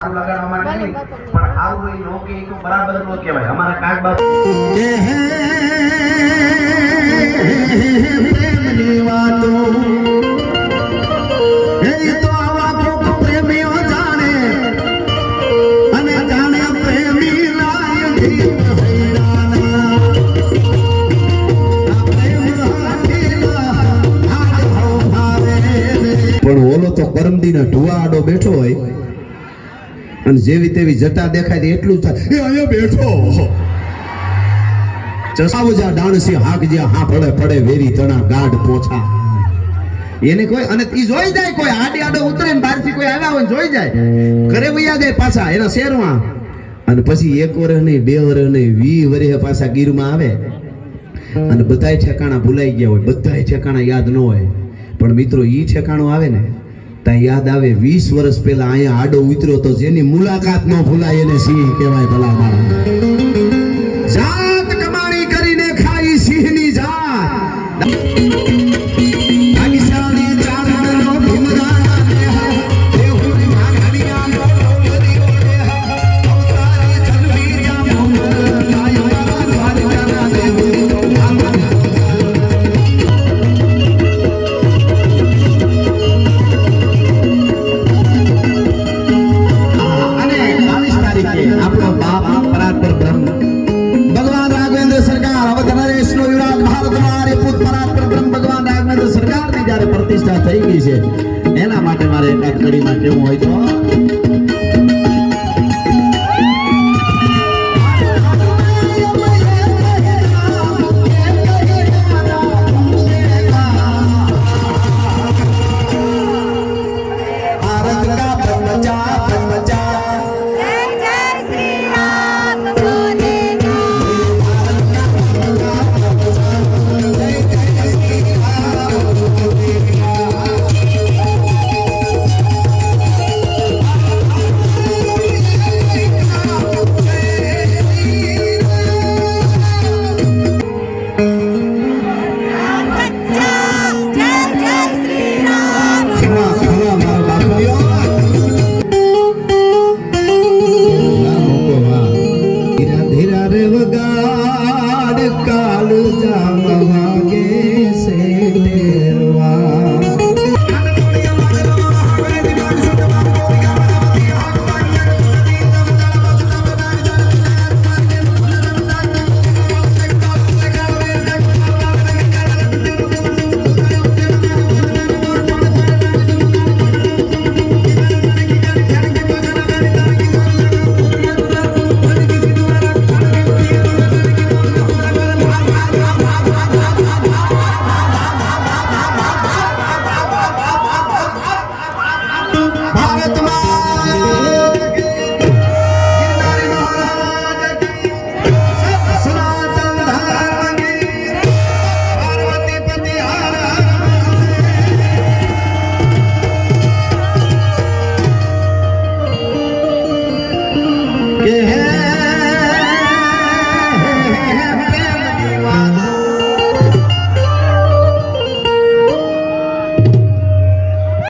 સારું લગાડવા માટે નહીં પણ નો કે તો બરાબર નો કહેવાય અમારા કાગ બાજુ પ્રેમની વાતો એ તો આવા કોક પ્રેમીઓ જાણે અને જાણે પ્રેમી લાયથી હૈરાના. આ પ્રેમ હાથીના હાથ ભાવે રે. પણ ઓલો તો કરમદીનો ઢુવા આડો બેઠો હોય અને જેવી તેવી જટા દેખાય એટલું થાય. એ અહીંયા બેઠો. ચસાવજા ડાણસી, હાક જે હા પડે પડે, વેરી તણા ગાઢ, પોછા. એને કોઈ અને ઈ જોઈ જાય કોઈ, આડી આડો ઉતરે ને બહારથી કોઈ આવ્યા હોય જોઈ જાય. ઘરે વૈયા જાય પાછા, એના શેરમાં. અને પછી એક વર્ષ નહીં, બે વર્ષ નહીં વી વર્ષે પાછા ગીરમાં આવે. અને બધાય ઠેકાણા ભૂલાઈ ગયા હોય. બધાય ઠેકાણા યાદ ન હોય. પણ મિત્રો, ઈ ઠેકાણું આવે ને ત્યાં યાદ આવે, વીસ વર્ષ પહેલા અહીંયા આડો ઉતર્યો તો જેની મુલાકાત ન ભૂલાય એને સિંહ કહેવાય ભલા માણસ પ્રતિષ્ઠા થઈ ગઈ છે. એના માટે મારે એકાદ કડીમાં કેવું હોય તો. ભારત